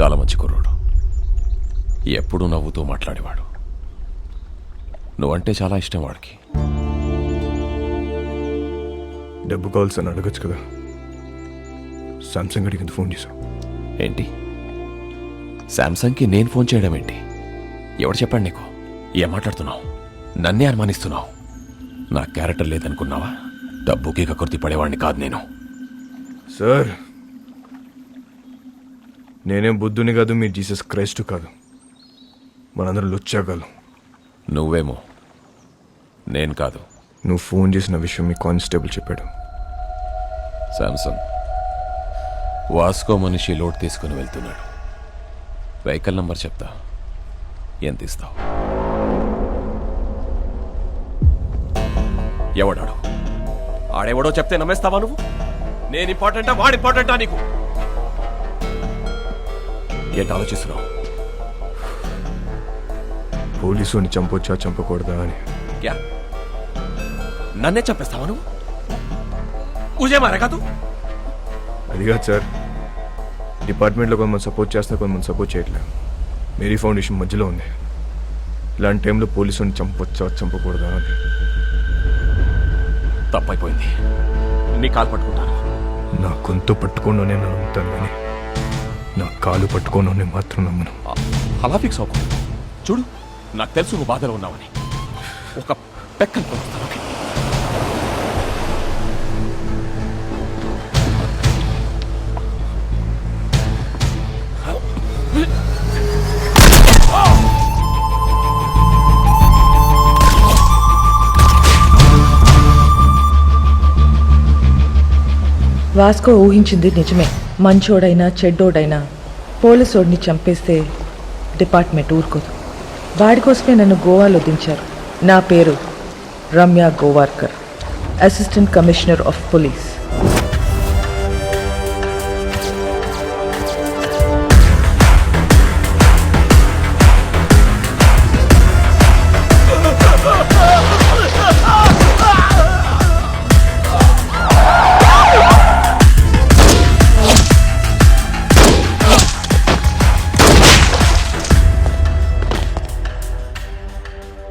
చాలా మంచి కుర్రోడు. ఎప్పుడూ నవ్వుతూ మాట్లాడేవాడు. నువ్వంటే చాలా ఇష్టం వాడికి. డబ్బు కావాల్సి అని అడగచ్చు కదా? సామ్సంగ్ ఎంత ఫోన్ చేశావు. ఏంటి? శాంసంగ్కి నేను ఫోన్ చేయడం ఏంటి? ఎవడు చెప్పాడు నీకు? ఏం మాట్లాడుతున్నావు? నన్నే అనుమానిస్తున్నావు? నా క్యారెక్టర్ లేదనుకున్నావా? డబ్బుకి కకుర్తి పడేవాడిని కాదు నేను. సార్ నేనేం బుద్ధుని కాదు మీరు జీసస్ క్రైస్ట్ కాదు. మనందరం లుచ్చాగాలు నువ్వేమో. నేను కాదు. నువ్వు ఫోన్ చేసిన విషయం మీ కానిస్టేబుల్ చెప్పాడు. శాంసంగ్ వాస్కో మనిషి లోడ్ తీసుకుని వెళ్తున్నాడు. వెహికల్ నంబర్ చెప్తా. ఎంత ఇస్తావు ఎవడాడు? ఆడెవడో చెప్తే నమ్మేస్తావా నువ్వు? నేను ఇంపార్టెంటా వాడు ఇంపార్టెంటా నీకు? ఏంటి ఆలోచిస్తున్నావు? పోలీసుని చంపొచ్చా చంపకూడదా అని. క్యా? నన్నే చంపేస్తావా నువ్వు? ఉజే మారే కాదు? అది కాదు సార్. డిపార్ట్మెంట్లో కొంతమంది సపోర్ట్ చేస్తా కొంతమంది సపోర్ట్ చేయట్లేదు మేరీ ఫౌండేషన్ మధ్యలో ఉంది. ఇలాంటి టైంలో పోలీసుని చంపొచ్చా చంపకూడదా అని. తప్పైపోయింది. నీ కాలు పట్టుకుంటాను. నా గొంతు పట్టుకోను నేను నమ్ముతాను కానీ నా కాలు పట్టుకోను నేను మాత్రం నమ్మను. అలా ఫిక్స్ అవ్వకు. చూడు నాకు తెలుసు నువ్వు బాధలో ఉన్నావని. ఒక పెక్కను ఓకే? వాస్కో ఊహించింది నిజమే. మంచోడైనా చెడ్డోడైనా పోలీసోడిని చంపేస్తే డిపార్ట్మెంట్ ఊరుకోదు. వాడి కోసమే నన్ను గోవాలో దించారు. నా పేరు Ramya Gowarikar assistant commissioner of police.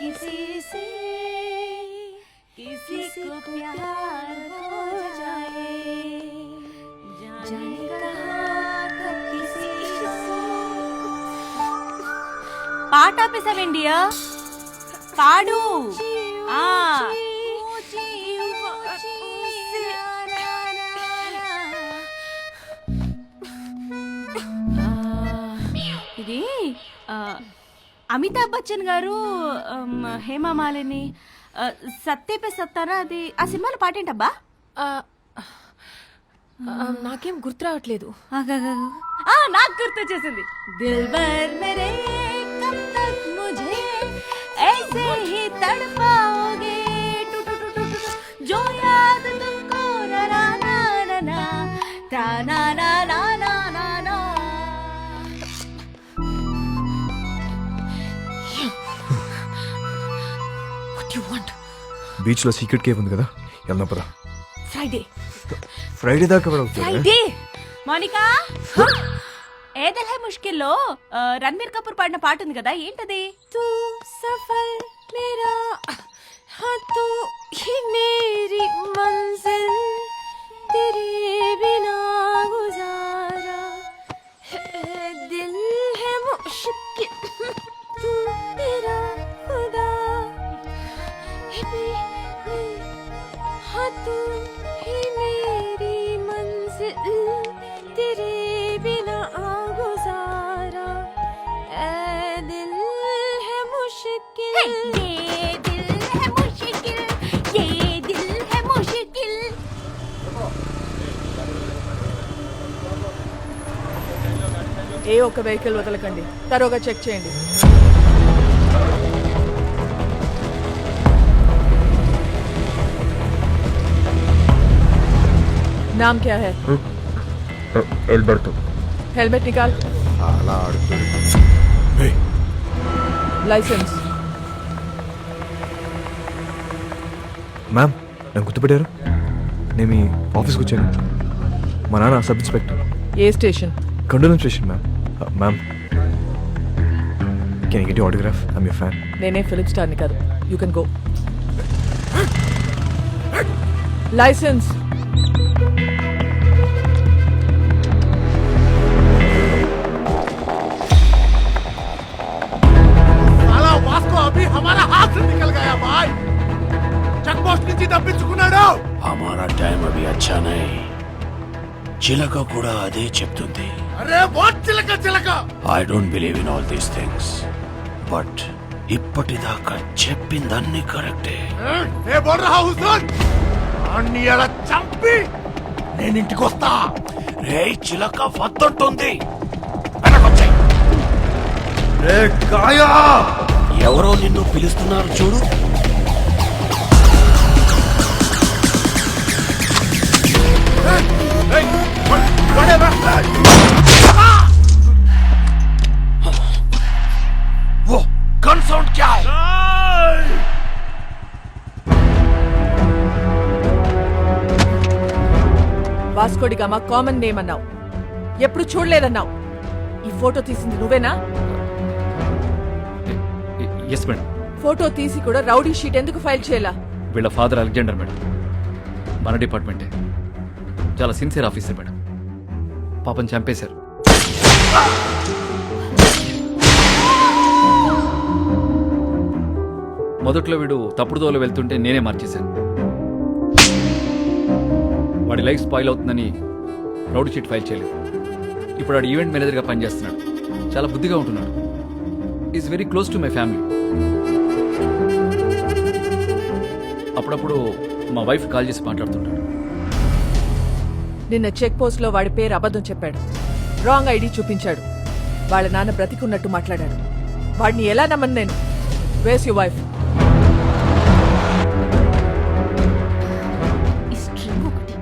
किसी से किसी को प्यार हो जाए। जाने कहा तक किसी पार्ट ऑफ़ इस इंडिया पाडू हाँ అమితాబ్ బచ్చన్ గారు హేమా మాలిని సత్తేపే సత్తానా అది? ఆ సినిమాలో పాట ఏంటబ్బా? నాకేం గుర్తు రావట్లేదు. నాకు గుర్తు వచ్చేసింది. దిల్బర్ మరే కబ్ తక్ ముజే ఐసే హీ तड़प బీచ్లో సీక్రెట్ కేవ్ ఉంది కదా వెళ్దాం ఫ్రైడే ఫ్రైడే దాకా కూడా ఫ్రైడే మోనికా? ఏదల్ హై ముష్కిల్లో రణ్బీర్ కపూర్ పాడిన పాట ఉంది కదా ఏంటది? తూ సఫల్ మేరా హతు హి మేరీ మంజిల్ తెరే బినా గుజారా. దిల్ హై ముష్కిల్ తూ మేరా. ఒక్క వెహికల్ వదలకండి తరోగా చెక్ చేయండి नाम क्या है ఎల్బర్తో हेलमेट निकाल అలా ఆడుతుంది लाइसेंस మ్యామ్ నన్ను గుర్తుపెట్టారు నేను మీ ఆఫీస్కి వచ్చాను మా నాన్న సబ్ ఇన్స్పెక్టర్ ఏ station కండోలం station ma'am Ma'am can get autograph I'm you fan నేనే ఫిలిప్ స్టార్ని కాదు. You can go licence check post నుంచి తప్పించుకున్నాడు. హమారా టైం అవి అచ్చా నహీ. చిలక కూడా అదే చెప్తుంది. అరే వాట్ చిలక చిలక? I don't believe in all these things but ఇప్పటిదాకా చెప్పిందన్నీ కరెక్టే. ఏ బోల్ రహా హూ సున్ అన్ని అలా చంపి? నేను ఇంటికి వస్తా. రే చిలక వద్దంటుంది. వెనకొచ్చాయి. రే గాయా ఎవరో నిన్ను పిలుస్తున్నారు చూడు. वो गन साउंड क्या है వాస్కోడి గామా కామన్ నేమ్ అన్నావు ఎప్పుడు చూడలేదన్నావు ఈ ఫోటో తీసింది నువ్వేనా ఎస్ మేడం ఫోటో తీసి కూడా రౌడీ షీట్ ఎందుకు ఫైల్ చేయాలా వీళ్ళ ఫాదర్ అలెగ్జాండర్ మేడం మన డిపార్ట్మెంటే చాలా సిన్సియర్ ఆఫీసర్ మేడం పాపం చంపేశారు. మొదట్లో వీడు తప్పుడు దోవలో వెళ్తుంటే నేనే మార్చేశాను. వాడి లైఫ్ స్పాయిల్ అవుతుందని రౌడ్ షీట్ ఫైల్ చేయలేదు. ఇప్పుడు వాడు ఈవెంట్ మేనేజర్గా పనిచేస్తున్నాడు. చాలా బుద్ధిగా ఉంటున్నాడు. Is very close to my family అప్పుడప్పుడు మా వైఫ్ కాల్ చేసి మాట్లాడుతుంటాడు. నిన్న చెక్ పోస్ట్లో వాడి పేరు అబద్ధం చెప్పాడు. రాంగ్ ఐడి చూపించాడు. వాళ్ళ నాన్న బ్రతికున్నట్టు మాట్లాడాడు. వాడిని ఎలా నమ్మను నేను? వేస్ యు వైఫ్ ఈ ఒకటి.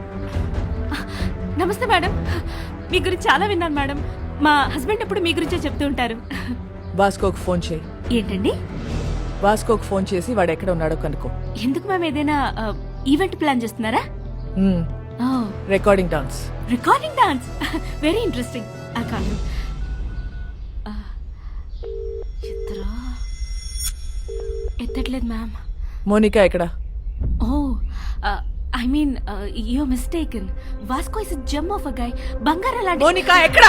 నమస్తే మేడం. మీ గురించి చాలా విన్నాను మేడం. మా హస్బెండ్ ఎప్పుడు మీ గురించే చెప్తూ ఉంటారు. వాస్కోకు ఫోన్ చేయి. ఏంటండి? వాస్కోకు ఫోన్ చేసి వాడు ఎక్కడ ఉన్నాడో కనుక్కో. ఎందుకు మేము ఏదైనా ఈవెంట్ ప్లాన్ చేస్తున్నారా? Recording dance recording dance very interesting ఆ కాదు ఎత్తరా? ఎత్తట్లేదు మ్యామ్ మోనికా ఎక్కడ? ఓ I mean you mistaken Vasco is gem of a guy బంగారం లాంటి మోనికా ఎక్కడ?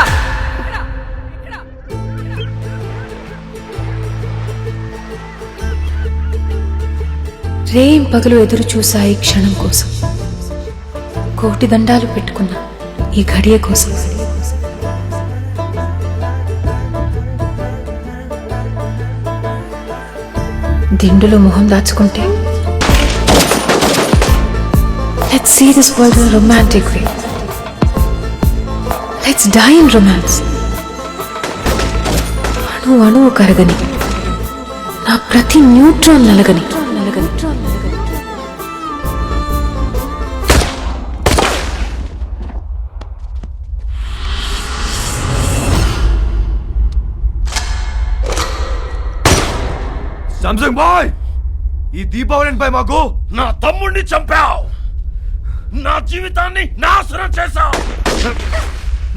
రేం పగలు ఎదురు చూసా ఈ క్షణం కోసం. కోటి దండాలు పెట్టుకున్న ఈ ఘడియ కోసం. దిండులో మొహం దాచుకుంటే let's see this world in romantic way let's die in romance అణు అణువు కరగని నా ప్రతి న్యూట్రాన్ నలగని నలగని. సంసంగ్ బాయ్ ఈ దీపావళిపై మాకు. నా తమ్ముడిని చంపావు. నా జీవితాన్ని నాశనం చేశావు.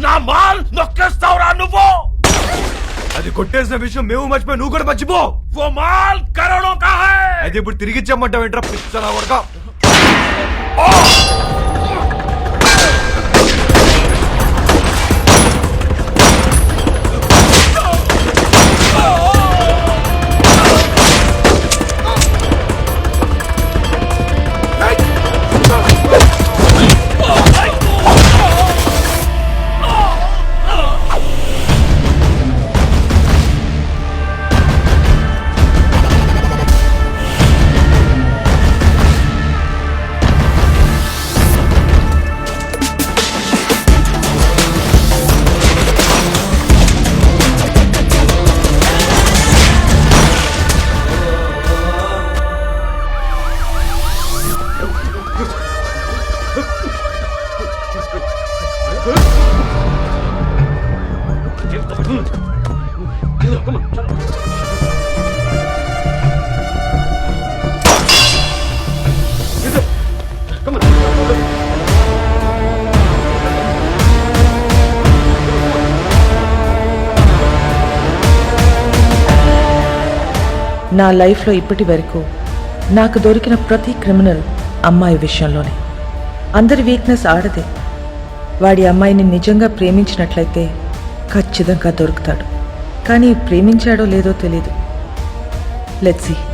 నా మాల్ నొక్కేస్తావురా నువ్వు. అది కొట్టేసిన విషయం మేము మర్చిపోయి నువ్వు కూడా మర్చిపో. ఓ మాల్ కరోడో కా అది ఇప్పుడు తిరిగి చెమ్మంటావు ఏంట్రా పిచ్చలా కొడక నా లైఫ్లో ఇప్పటి వరకు నాకు దొరికిన ప్రతి క్రిమినల్ అమ్మాయి విషయంలోనే. అందరి వీక్నెస్ ఆడదే. వాడి అమ్మాయిని నిజంగా ప్రేమించినట్లయితే ఖచ్చితంగా దొరుకుతాడు. కానీ ప్రేమించాడో లేదో తెలియదు లెట్స్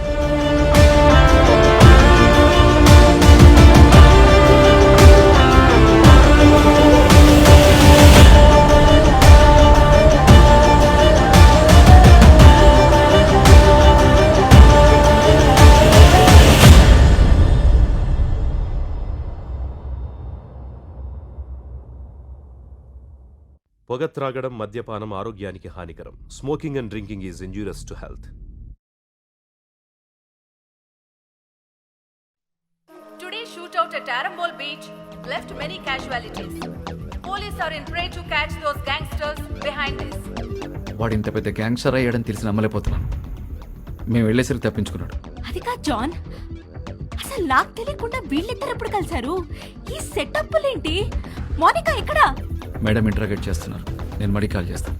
త్రాగడం మద్యపానం ఆరోగ్యానికి హానికరం. Smoking and drinking is injurious to health. Today's shootout at Arambol Beach left many casualties. Police are in prey to catch those gangsters behind this. వాడు ఇంత పెద్ద గ్యాంగ్స్టర్ అయ్యాడని తెలిసి నమ్మలేకపోతున్నాను మేము వెళ్ళేసరికి తప్పించుకున్నాడు. అది కాదు జాన్. అసలు నాకు తెలియకుండా వీళ్ళిద్దరు ఎప్పుడు కలిశారు? ఈ సెటప్లేంటి మోనికా ఎక్కడా? మేడం ఇంటరాగేట్ చేస్తున్నారు. నేను మడి కాల్ చేస్తాను.